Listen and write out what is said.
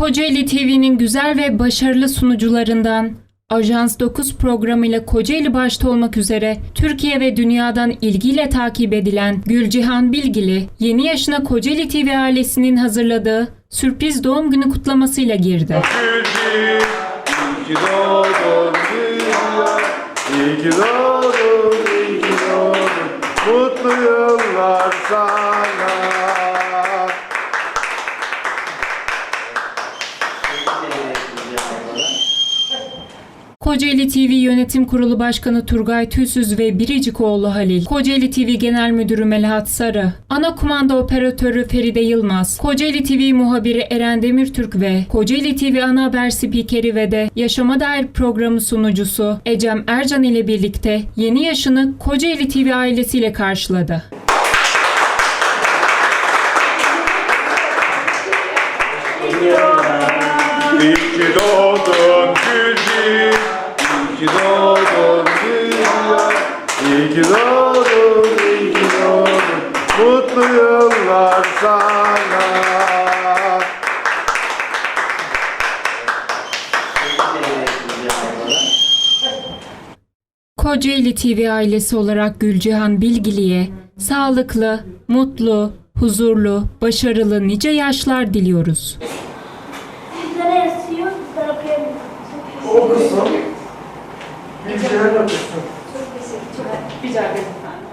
Kocaeli TV'nin güzel ve başarılı sunucularından Ajans 9 programıyla Kocaeli başta olmak üzere Türkiye ve dünyadan ilgiyle takip edilen Gülcihan Bilgili, yeni yaşına Kocaeli TV ailesinin hazırladığı sürpriz doğum günü kutlamasıyla girdi. Mutlu yıllar sana. Kocaeli TV Yönetim Kurulu Başkanı Turgay Tüysüz ve Biricikoğlu Halil, Kocaeli TV Genel Müdürü Melahat Sarı, ana kumanda operatörü Feride Yılmaz, Kocaeli TV muhabiri Eren Demirtürk ve Kocaeli TV ana haber spikeri ve de Yaşama Dair programı sunucusu Ecem Ercan ile birlikte yeni yaşını Kocaeli TV ailesiyle karşıladı. İyi ki doğdun Gülcü, iyi ki doğdun, iyi ki doğdun, mutlu yıllar sana. Kocaeli TV ailesi olarak Gülcihan Bilgili'ye sağlıklı, mutlu, huzurlu, başarılı nice yaşlar diliyoruz. Sizlere yazıyor, sizler okuyabilirsiniz. O kızım, Bilgehan okusun. 네, 제가 비자 하겠습니다.